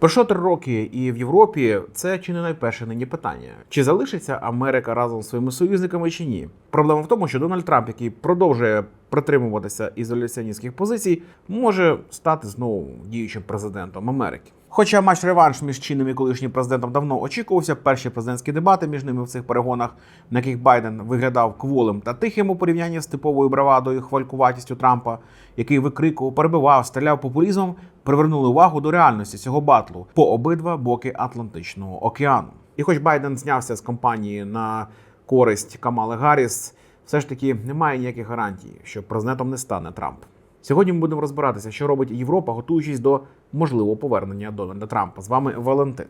Пройшло три роки, і в Європі це чи не найперше нині питання: чи залишиться Америка разом з своїми союзниками чи ні? Проблема в тому, що Дональд Трамп, який продовжує притримуватися ізоляціоністських позицій, може стати знову діючим президентом Америки. Хоча матч реванш між чинним і колишнім президентом давно очікувався, перші президентські дебати між ними в цих перегонах, на яких Байден виглядав кволим та тихим у порівнянні з типовою бравадою хвалькуватістю Трампа, який викрикував, перебивав, стріляв популізмом, привернули увагу до реальності цього батлу по обидва боки Атлантичного океану. І хоч Байден знявся з кампанії на користь Камали Гарріс, все ж таки немає ніяких гарантій, що президентом не стане Трамп. Сьогодні ми будемо розбиратися, що робить Європа, готуючись до можливого повернення Дональда Трампа. З вами Валентин.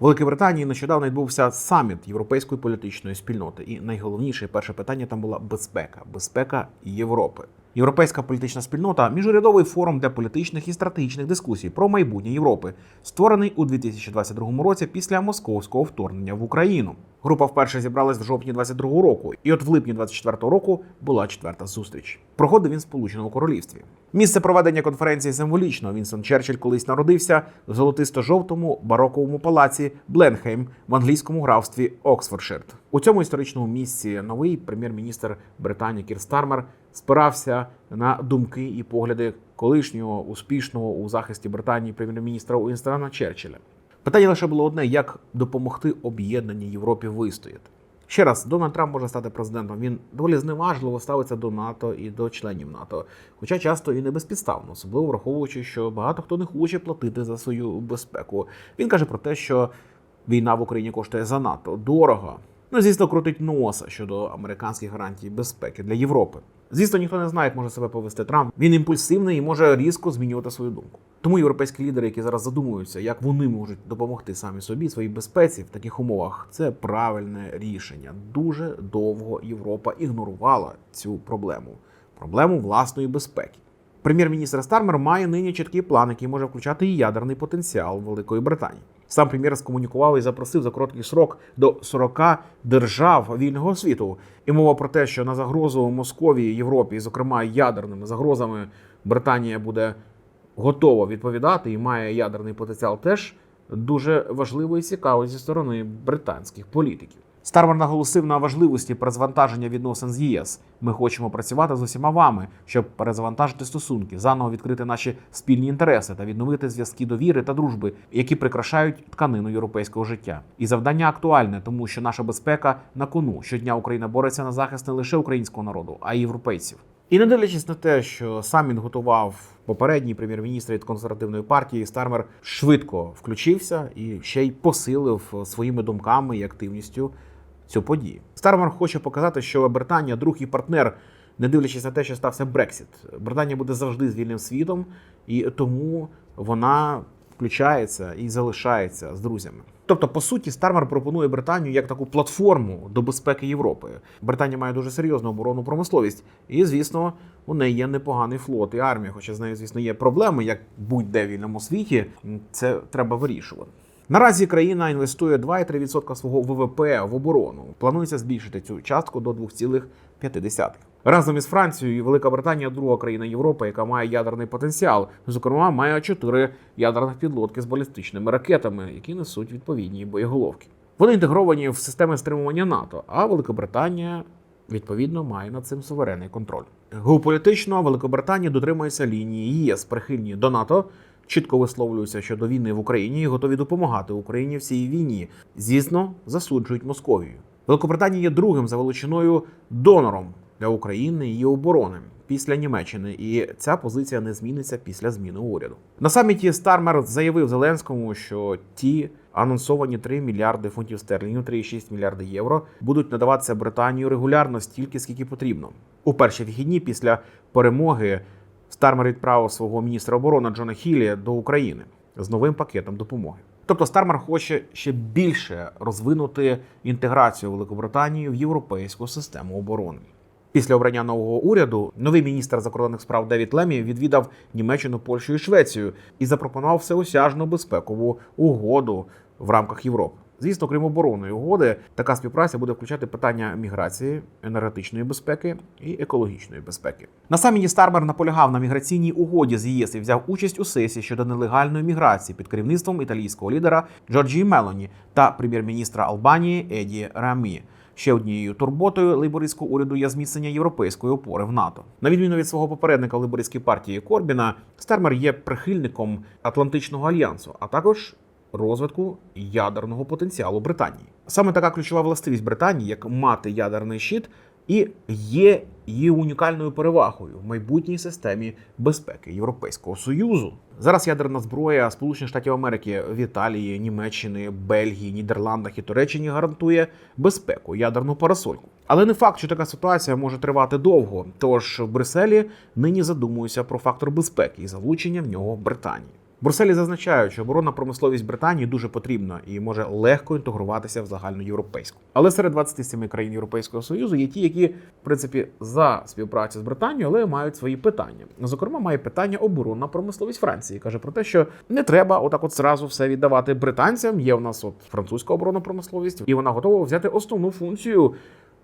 Великій Британії нещодавно відбувся саміт європейської політичної спільноти, і найголовніше перше питання там була безпека, безпека Європи. Європейська політична спільнота міжурядовий форум для політичних і стратегічних дискусій про майбутнє Європи, створений у 2022 році після московського вторгнення в Україну. Група вперше зібралась в жовтні 22 року, і от в липні 24 року була четверта зустріч. Проходив він в Сполученому Королівстві. Місце проведення конференції символічно. Вінстон Черчилль колись народився в золотисто-жовтому бароковому палаці Бленхейм в англійському графстві Оксфордшир. У цьому історичному місці новий прем'єр-міністр Британії Кір Стармер спирався на думки і погляди колишнього успішного у захисті Британії прем'єр-міністра Уінстона Черчилля. Питання лише було одне: як допомогти об'єднаній Європі вистояти. Ще раз, Дональд Трамп може стати президентом. Він доволі зневажливо ставиться до НАТО і до членів НАТО, хоча часто і не безпідставно, особливо враховуючи, що багато хто не хоче платити за свою безпеку. Він каже про те, що війна в Україні коштує занадто дорого. Ну, звісно, крутить носа щодо американських гарантій безпеки для Європи. Звісно, ніхто не знає, як може себе повести Трамп. Він імпульсивний і може різко змінювати свою думку. Тому європейські лідери, які зараз задумуються, як вони можуть допомогти самі собі своїй безпеці в таких умовах, це правильне рішення. Дуже довго Європа ігнорувала цю проблему проблему власної безпеки. Прем'єр-міністр Стармер має нині чіткий план, який може включати і ядерний потенціал Великої Британії. Сам прем'єр скомунікував і запросив за короткий срок до 40 держав вільного світу. І мова про те, що на загрозу Московії, Європі, зокрема ядерними загрозами, Британія буде готова відповідати і має ядерний потенціал, теж дуже важливо і цікаво зі сторони британських політиків. Стармер наголосив на важливості перезвантаження відносин з ЄС. Ми хочемо працювати з усіма вами, щоб перезвантажити стосунки, заново відкрити наші спільні інтереси та відновити зв'язки довіри та дружби, які прикрашають тканину європейського життя. І завдання актуальне, тому що наша безпека на кону. Щодня Україна бореться на захист не лише українського народу, а й європейців. І не дивлячись на те, що сам він готував попередній прем'єр-міністр від консервативної партії, Стармер швидко включився і ще й посилив своїми думками і активністю цю подію. Стармер хоче показати, що Британія друг і партнер, не дивлячись на те, що стався Брексіт. Британія буде завжди з вільним світом, і тому вона включається і залишається з друзями. Тобто, по суті, Стармер пропонує Британію як таку платформу до безпеки Європи. Британія має дуже серйозну оборонну промисловість, і звісно, у неї є непоганий флот і армія. Хоча з нею, звісно, є проблеми, як будь-де в вільному світі. Це треба вирішувати. Наразі країна інвестує 2,3% свого ВВП в оборону. Планується збільшити цю частку до 2,5%. Разом із Францією Велика Британія друга країна Європи, яка має ядерний потенціал. Зокрема, має чотири ядерних підлодки з балістичними ракетами, які несуть відповідні боєголовки. Вони інтегровані в системи стримування НАТО, а Велика Британія відповідно має над цим суверенний контроль. Геополітично Великобританія дотримується лінії ЄС, прихильні до НАТО. Чітко висловлюються щодо війни в Україні і готові допомагати Україні в цій війні. Звісно, засуджують Московію. Великобританія є другим за величиною донором для України і її оборони після Німеччини, і ця позиція не зміниться після зміни уряду. На саміті Стармер заявив Зеленському, що ті анонсовані 3 мільярди фунтів стерлінгів, 3,6 мільярди євро будуть надаватися Британію регулярно стільки, скільки потрібно. У перші вихідні після перемоги Стармер відправив свого міністра оборони Джона Хілі до України з новим пакетом допомоги. Тобто Стармер хоче ще більше розвинути інтеграцію Великобританії в європейську систему оборони. Після обрання нового уряду новий міністр закордонних справ Девід Лемі відвідав Німеччину, Польщу і Швецію і запропонував всеосяжну безпекову угоду в рамках Європи. Звісно, крім оборонної угоди, така співпраця буде включати питання міграції, енергетичної безпеки і екологічної безпеки. На саміті Стармер наполягав на міграційній угоді з ЄС і взяв участь у сесії щодо нелегальної міграції під керівництвом італійського лідера Джорджії Мелоні та прем'єр-міністра Албанії Еді Рамі. Ще однією турботою лейбористського уряду є зміцнення європейської опори в НАТО. На відміну від свого попередника в партії Корбіна, Стармер є прихильником Атлантичного альянсу, а також розвитку ядерного потенціалу Британії. Саме така ключова властивість Британії, як мати ядерний щит, і є її унікальною перевагою в майбутній системі безпеки Європейського союзу. Зараз ядерна зброя Сполучених Штатів Америки в Італії, Німеччини, Бельгії, Нідерландах і Туреччині гарантує безпеку ядерну парасольку. Але не факт, що така ситуація може тривати довго. Тож в Брюсселі нині задумуються про фактор безпеки і залучення в нього Британії. Брюсселі зазначають, що оборонна промисловість Британії дуже потрібна і може легко інтегруватися в загальну європейську. Але серед 27 країн Європейського союзу є ті, які в принципі за співпрацю з Британією, але мають свої питання. Зокрема, має питання оборонна промисловість Франції. каже про те, що не треба отак, от зразу все віддавати британцям. Є в нас от французька оборонна промисловість, і вона готова взяти основну функцію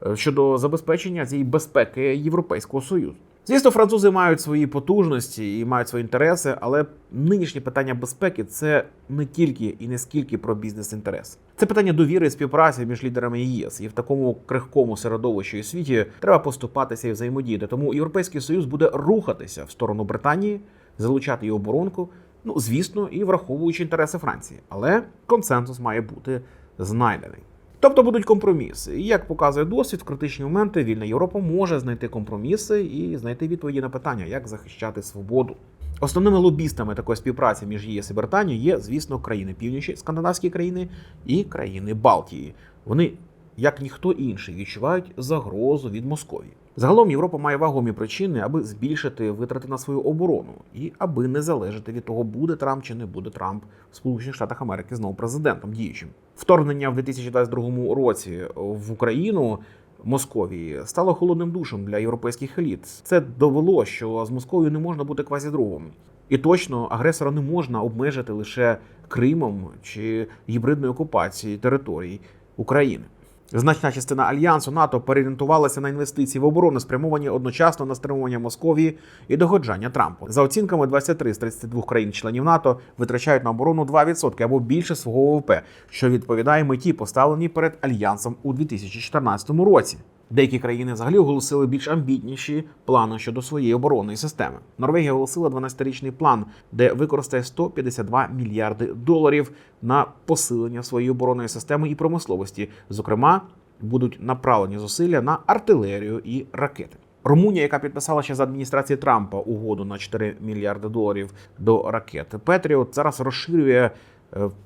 е, щодо забезпечення цієї безпеки Європейського союзу. Звісно, французи мають свої потужності і мають свої інтереси, але нинішнє питання безпеки це не тільки і не скільки про бізнес-інтерес. Це питання довіри і співпраці між лідерами ЄС. І в такому крихкому середовищі і світі треба поступатися і взаємодіяти. Тому Європейський Союз буде рухатися в сторону Британії, залучати її оборонку. Ну, звісно, і враховуючи інтереси Франції. Але консенсус має бути знайдений. Тобто будуть компроміси. І як показує досвід, в критичні моменти вільна Європа може знайти компроміси і знайти відповіді на питання, як захищати свободу. Основними лобістами такої співпраці між ЄС і Британією є, звісно, країни північі, скандинавські країни і країни Балтії. Вони, як ніхто інший, відчувають загрозу від Московії. Загалом Європа має вагомі причини, аби збільшити витрати на свою оборону і аби не залежати від того, буде Трамп чи не буде Трамп в Сполучених Штатах Америки знову президентом діючим. Вторгнення в 2022 році в Україну. Московії стало холодним душем для європейських еліт. Це довело, що з Московією не можна бути квазідругом. І точно агресора не можна обмежити лише Кримом чи гібридною окупацією територій України. Значна частина альянсу НАТО переорієнтувалася на інвестиції в оборону, спрямовані одночасно на стримування Московії і догоджання Трампу. За оцінками 23 з 32 країн-членів НАТО витрачають на оборону 2% або більше свого ВВП, що відповідає меті, поставленій перед альянсом у 2014 році. Деякі країни взагалі оголосили більш амбітніші плани щодо своєї оборонної системи. Норвегія оголосила 12-річний план, де використає 152 мільярди доларів на посилення своєї оборонної системи і промисловості. Зокрема, будуть направлені зусилля на артилерію і ракети. Румунія, яка підписала ще за адміністрації Трампа угоду на 4 мільярди доларів до ракет Петріот, зараз розширює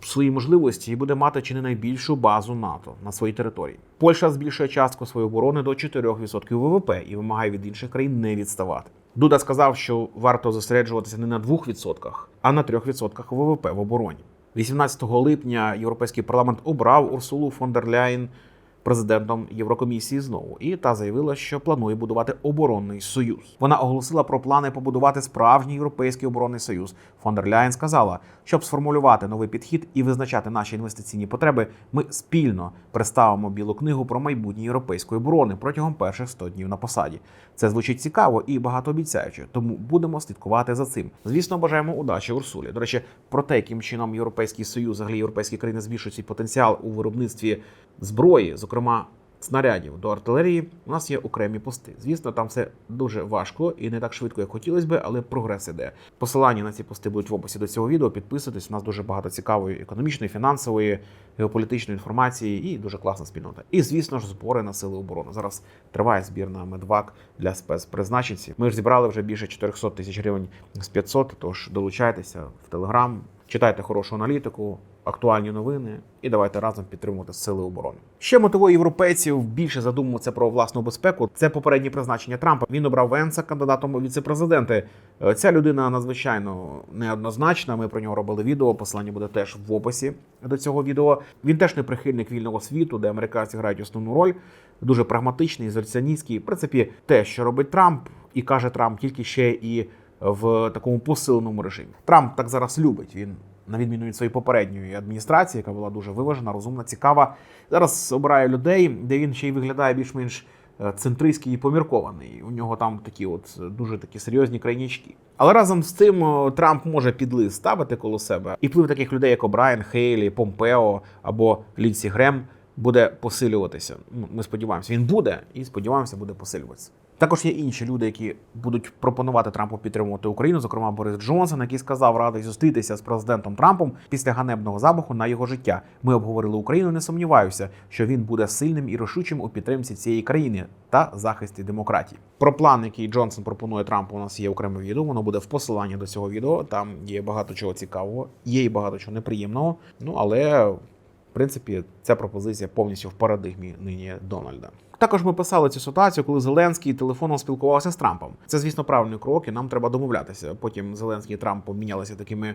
свої можливості і буде мати чи не найбільшу базу НАТО на своїй території. Польща збільшує частку своєї оборони до 4% ВВП і вимагає від інших країн не відставати. Дуда сказав, що варто зосереджуватися не на 2%, а на 3% ВВП в обороні. 18 липня Європейський парламент обрав Урсулу фон дер Ляєн президентом Єврокомісії знову, і та заявила, що планує будувати оборонний союз. Вона оголосила про плани побудувати справжній європейський оборонний союз. Фон Ляєн сказала, щоб сформулювати новий підхід і визначати наші інвестиційні потреби, ми спільно представимо білу книгу про майбутнє європейської оборони протягом перших 100 днів на посаді. Це звучить цікаво і багатообіцяюче, тому будемо слідкувати за цим. Звісно, бажаємо удачі Урсулі. До речі, про те, яким чином європейський союз, взагалі європейські країни збільшують свій потенціал у виробництві зброї, зокрема снарядів до артилерії, у нас є окремі пости. Звісно, там все дуже важко і не так швидко, як хотілося би, але прогрес іде. Посилання на ці пости будуть в описі до цього відео. Підписуйтесь. У нас дуже багато цікавої економічної, фінансової, геополітичної інформації і дуже класна спільнота. І звісно ж, збори на сили оборони. Зараз триває збір на медвак для спецпризначенців. Ми ж зібрали вже більше 400 тисяч гривень з 500, Тож долучайтеся в телеграм, читайте хорошу аналітику. Актуальні новини і давайте разом підтримувати сили оборони. Ще мотивує європейців більше задумуватися про власну безпеку. Це попереднє призначення Трампа. Він обрав Венса кандидатом у віце-президенти. Ця людина надзвичайно неоднозначна. Ми про нього робили відео. Посилання буде теж в описі до цього відео. Він теж не прихильник вільного світу, де американці грають основну роль. Дуже прагматичний, ізоляціоністський. В принципі, те, що робить Трамп, і каже Трамп, тільки ще і в такому посиленому режимі. Трамп так зараз любить. Він на відміну від своєї попередньої адміністрації, яка була дуже виважена, розумна, цікава. Зараз обирає людей, де він ще й виглядає більш-менш е, центристський і поміркований. У нього там такі от е, дуже такі серйозні крайнячки. Але разом з тим е, Трамп може підлиз ставити коло себе, і вплив таких людей, як О'Брайен, Хейлі, Помпео або Лінсі Грем, буде посилюватися. Ми сподіваємося, він буде і сподіваємося, буде посилюватися. Також є інші люди, які будуть пропонувати Трампу підтримувати Україну, зокрема Борис Джонсон, який сказав радий зустрітися з президентом Трампом після ганебного замаху на його життя. Ми обговорили Україну. Не сумніваюся, що він буде сильним і рішучим у підтримці цієї країни та захисті демократії. Про план, який Джонсон пропонує Трампу, у нас є окреме відео. Воно буде в посиланні до цього відео. Там є багато чого цікавого, є і багато чого неприємного. Ну але в принципі, ця пропозиція повністю в парадигмі нині Дональда. Також ми писали цю ситуацію, коли Зеленський телефоном спілкувався з Трампом. Це, звісно, правильний крок, і нам треба домовлятися. Потім Зеленський і Трамп помінялися такими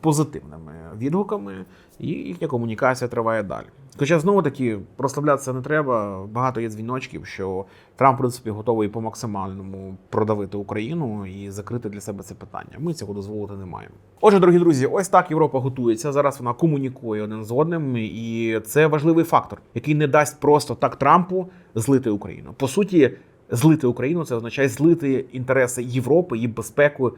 позитивними відгуками, і їхня комунікація триває далі. Хоча знову таки прославлятися не треба. Багато є дзвіночків, що Трамп, в принципі, готовий по максимальному продавити Україну і закрити для себе це питання. Ми цього дозволити не маємо. Отже, дорогі друзі, ось так Європа готується. Зараз вона комунікує один з одним, і це важливий фактор, який не дасть просто так Трампу злити Україну. По суті, злити Україну це означає злити інтереси Європи і безпеку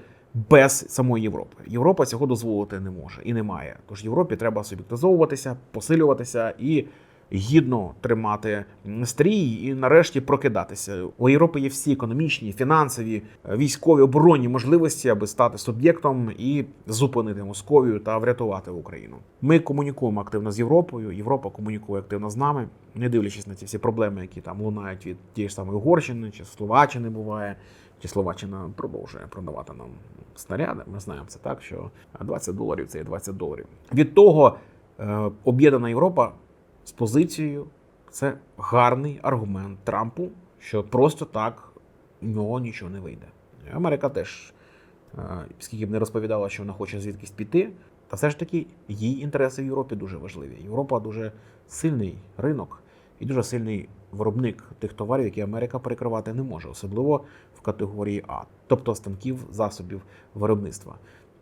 без самої Європи. Європа цього дозволити не може і не має. Тож Європі треба суб'єктизовуватися, посилюватися і гідно тримати стрій і нарешті прокидатися. У Європи є всі економічні, фінансові, е, військові оборонні можливості, аби стати суб'єктом і зупинити Московію та врятувати Україну. Ми комунікуємо активно з Європою. Європа комунікує активно з нами, не дивлячись на ці всі проблеми, які там лунають від тієї ж самої Угорщини чи Словаччини буває. Чи Словаччина продовжує продавати нам снаряди? Ми знаємо це так, що 20 доларів це є 20 доларів. Від того е, об'єднана Європа з позицією це гарний аргумент Трампу, що просто так в нього нічого не вийде. Америка теж, е, скільки б не розповідала, що вона хоче звідкись піти, та все ж таки її інтереси в Європі дуже важливі. Європа дуже сильний ринок і дуже сильний виробник тих товарів, які Америка перекривати не може, особливо в категорії А, тобто станків засобів виробництва.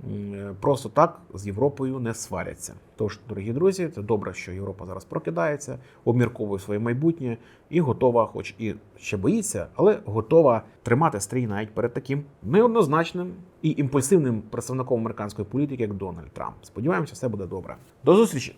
Е, Просто так з Європою не сваряться. Тож, дорогі друзі, це добре, що Європа зараз прокидається, обмірковує своє майбутнє і готова, хоч і ще боїться, але готова тримати стрій навіть перед таким неоднозначним і імпульсивним представником американської політики, як Дональд Трамп. Сподіваємося, все буде добре. До зустрічі!